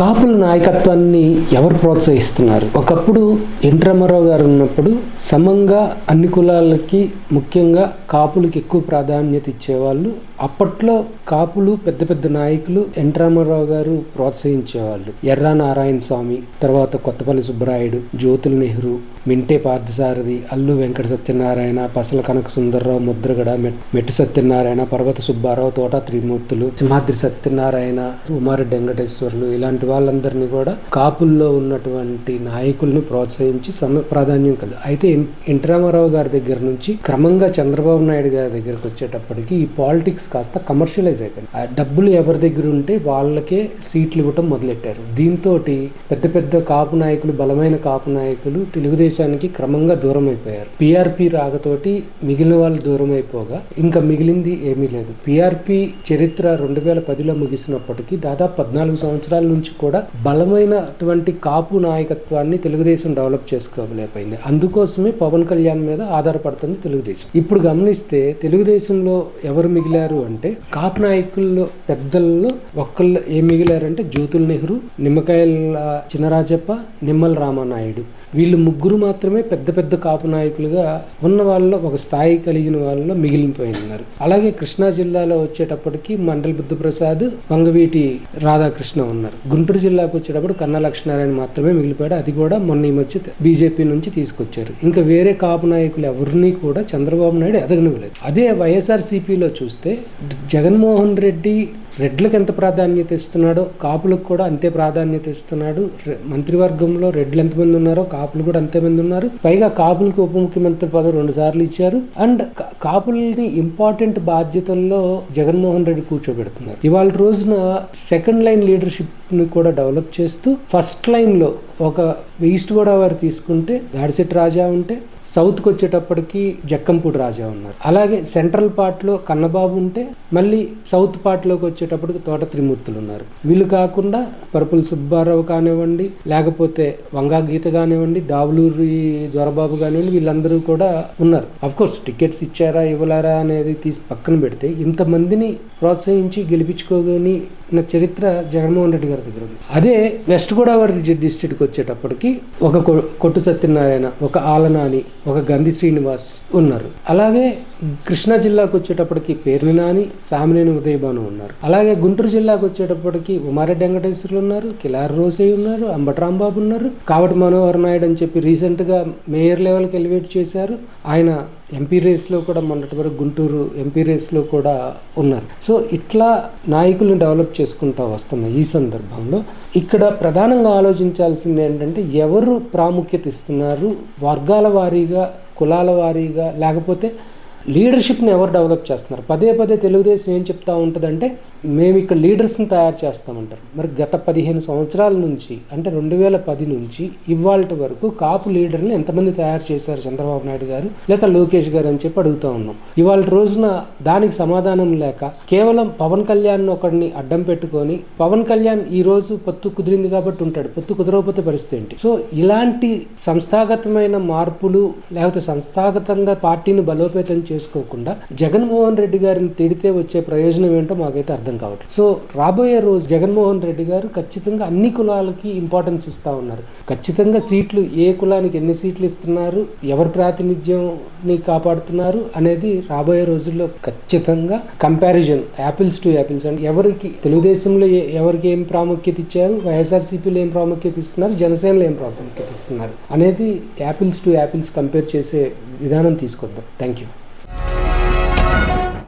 కాపుల నాయకత్వాన్ని ఎవరు ప్రోత్సహిస్తున్నారు? ఒకప్పుడు ఎన్ రామారావు గారు ఉన్నప్పుడు సమంగా అన్ని కులాలకి ముఖ్యంగా కాపులకి ఎక్కువ ప్రాధాన్యత ఇచ్చేవాళ్ళు. అప్పట్లో కాపులు పెద్ద పెద్ద నాయకులు ఎన్. రామారావు గారు ప్రోత్సహించేవాళ్ళు. ఎర్రా నారాయణ స్వామి తర్వాత కొత్తపల్లి సుబ్బరాయుడు జ్యోతుల నెహ్రూ మింటే పార్థసారథి అల్లు వెంకట సత్యనారాయణ పసల కనక సుందర్రావు ముద్రగడ మెట్టి సత్యనారాయణ పర్వత సుబ్బారావు తోట త్రిమూర్తులు సింహాద్రి సత్యనారాయణ ఉమారెడ్డి వెంకటేశ్వర్లు ఇలాంటి వాళ్ళందరినీ కూడా కాపుల్లో ఉన్నటువంటి నాయకుల్ని ప్రోత్సహించి సమ ప్రాధాన్యం కలదు అయితే ఎన్- గారి దగ్గర నుంచి క్రమంగా చంద్రబాబు నాయుడు గారి దగ్గరకు వచ్చేటప్పటికి ఈ పాలిటిక్స్ కాస్త కమర్షియలైజ్ అయిపోయింది. ఆ డబ్బులు ఎవరి దగ్గర ఉంటే వాళ్ళకే సీట్లు ఇవ్వటం మొదలెట్టారు. దీంతో పెద్ద పెద్ద కాపు నాయకులు బలమైన కాపు నాయకులు తెలుగుదేశానికి క్రమంగా దూరం అయిపోయారు. పిఆర్పి రాకతోటి మిగిలిన వాళ్ళు దూరం అయిపోగా ఇంకా మిగిలింది ఏమీ లేదు. పిఆర్పి చరిత్ర రెండు వేల పదిలో ముగిసినప్పటికీ దాదాపు పద్నాలుగు సంవత్సరాల నుంచి కూడా బలమైనటువంటి కాపు నాయకత్వాన్ని తెలుగుదేశం డెవలప్ చేసుకోలేకపోయింది. అందుకోసం కోసమే పవన్ కళ్యాణ్ మీద ఆధారపడుతుంది తెలుగుదేశం. ఇప్పుడు గమనిస్తే తెలుగుదేశంలో ఎవరు మిగిలారు అంటే కాపు నాయకుల్లో పెద్దల్లో ఒక్కళ్ళు ఏం మిగిలారంటే జ్యోతుల్ నెహ్రూ నిమ్మకాయల చినరాజప్ప నిమ్మల రామానాయుడు. వీళ్ళు ముగ్గురు మాత్రమే పెద్ద పెద్ద కాపు నాయకులుగా ఉన్న వాళ్ళలో ఒక స్థాయి కలిగిన వాళ్ళలో మిగిలిపోయి ఉన్నారు అలాగే కృష్ణా జిల్లాలో వచ్చేటప్పటికి మండలి బుద్ధప్రసాద్ వంగవీటి రాధాకృష్ణ ఉన్నారు. గుంటూరు జిల్లాకు వచ్చేటప్పుడు కన్నా లక్ష్మీనారాయణ మాత్రమే మిగిలిపోయాడు. అది కూడా మొన్న ఈ మధ్య బీజేపీ నుంచి తీసుకొచ్చారు. ఇంకా వేరే కాపు నాయకులు ఎవరిని కూడా చంద్రబాబు నాయుడు ఎదగనివ్వలేదు. అదే వైఎస్ఆర్సీపీలో చూస్తే జగన్మోహన్ రెడ్డి రెడ్లకు ఎంత ప్రాధాన్యత ఇస్తున్నాడో కాపులకు కూడా అంతే ప్రాధాన్యత ఇస్తున్నాడు. రె- మంత్రివర్గంలో రెడ్లు ఎంతమంది ఉన్నారో కాపులు కూడా అంతేమంది ఉన్నారు. పైగా కాపులకు ఉప ముఖ్యమంత్రి పదవి రెండు సార్లు ఇచ్చారు. అండ్ కాపుల్ని ఇంపార్టెంట్ బాధ్యతల్లో జగన్మోహన్ రెడ్డి కూర్చోబెడుతున్నారు. ఇవాళ రోజున సెకండ్ లైన్ లీడర్షిప్ని కూడా డెవలప్ చేస్తూ ఫస్ట్ లైన్లో ఒక ఈస్ట్ గోదావరి తీసుకుంటే దాడిసెట్ రాజా ఉంటే సౌత్కి వచ్చేటప్పటికి జక్కంపూడి రాజా ఉన్నారు. అలాగే సెంట్రల్ పార్ట్లో కన్నబాబు ఉంటే మళ్ళీ సౌత్ పార్ట్లోకి వచ్చేటప్పటికి తోట త్రిమూర్తులు ఉన్నారు. వీళ్ళు కాకుండా పరుపుల సుబ్బారావు కానివ్వండి లేకపోతే వంగా గీత కానివ్వండి దావులూరి జ్వరబాబు కానివ్వండి వీళ్ళందరూ కూడా ఉన్నారు. కోర్స్ టికెట్స్ ఇచ్చారా ఇవ్వలేరా అనేది తీసి పక్కన పెడితే ఇంతమందిని ప్రోత్సహించి గెలిపించుకోగని నా చరిత్ర జగన్మోహన్ రెడ్డి గారి దగ్గర ఉంది. అదే వెస్ట్ గోదావరి డిస్ట్రిక్ట్కి వచ్చేటప్పటికి ఒక కొ- కొట్టు సత్యనారాయణ ఒక ఆలనాని ఒక గంధి శ్రీనివాస్ ఉన్నారు. అలాగే కృష్ణా జిల్లాకు వచ్చేటప్పటికి పేర్ని నాని సామినేని ఉదయభాను ఉన్నారు. అలాగే గుంటూరు జిల్లాకు వచ్చేటప్పటికి ఉమారెడ్డి వెంకటేశ్వర్లు ఉన్నారు కిలార్ రోసయ్య ఉన్నారు అంబటరాంబాబు ఉన్నారు. కావటి మనోహర్ నాయుడు అని చెప్పి రీసెంట్గా మేయర్ లెవెల్కి ఎలివేట్ చేశారు. ఆయన ఎంపీ రేస్లో కూడా మొన్నటి వరకు గుంటూరు ఎంపీ రేస్లో కూడా ఉన్నారు. సో ఇట్లా నాయకులను డెవలప్ చేసుకుంటూ వస్తున్న ఈ సందర్భంలో ఇక్కడ ప్రధానంగా ఆలోచించాల్సింది ఏంటంటే ఎవరు ప్రాముఖ్యత ఇస్తున్నారు? వర్గాల వారీగా కులాల వారీగా లేకపోతే లీడర్షిప్ని ఎవరు డెవలప్ చేస్తున్నారు? పదే పదే తెలుగుదేశం ఏం చెప్తా ఉంటుందంటే మేము ఇక్కడ లీడర్స్ని తయారు చేస్తామంటారు. మరి గత పదిహేను సంవత్సరాల నుంచి అంటే రెండు వేల పది నుంచి ఇవాళ వరకు కాపు లీడర్ని ఎంతమంది తయారు చేశారు చంద్రబాబు నాయుడు గారు లేదా లోకేష్ గారు అని చెప్పి అడుగుతా ఉన్నాం. ఇవాళ రోజున దానికి సమాధానం లేక కేవలం పవన్ కళ్యాణ్ ఒకడిని అడ్డం పెట్టుకొని పవన్ కళ్యాణ్ ఈ రోజు పొత్తు కుదిరింది కాబట్టి ఉంటాడు. పొత్తు కుదరకపోతే పరిస్థితి ఏంటి? సో ఇలాంటి సంస్థాగతమైన మార్పులు లేకపోతే సంస్థాగతంగా పార్టీని బలోపేతం చేసుకోకుండా జగన్మోహన్ రెడ్డి గారిని తిడితే వచ్చే ప్రయోజనం ఏంటో మాకైతే అర్థం కావట్లేదు. సో రాబోయే రోజు జగన్మోహన్ రెడ్డి గారు ఖచ్చితంగా అన్ని కులాలకి ఇంపార్టెన్స్ ఇస్తూ ఉన్నారు. ఖచ్చితంగా సీట్లు ఏ కులానికి ఎన్ని సీట్లు ఇస్తున్నారు ఎవరి ప్రాతినిధ్యంని కాపాడుతున్నారు అనేది రాబోయే రోజుల్లో ఖచ్చితంగా కంపారిజన్ యాపిల్స్ టు యాపిల్స్ అంటే ఎవరికి తెలుగుదేశంలో ఏ- ఎవరికి ఏం ప్రాముఖ్యత ఇచ్చారు వైఎస్ఆర్సీపీలో ఏం ప్రాముఖ్యత ఇస్తున్నారు జనసేనలో ఏం ప్రాముఖ్యత ఇస్తున్నారు అనేది యాపిల్స్ టు యాపిల్స్ కంపేర్ చేసే విధానం తీసుకొద్దాం. Thank you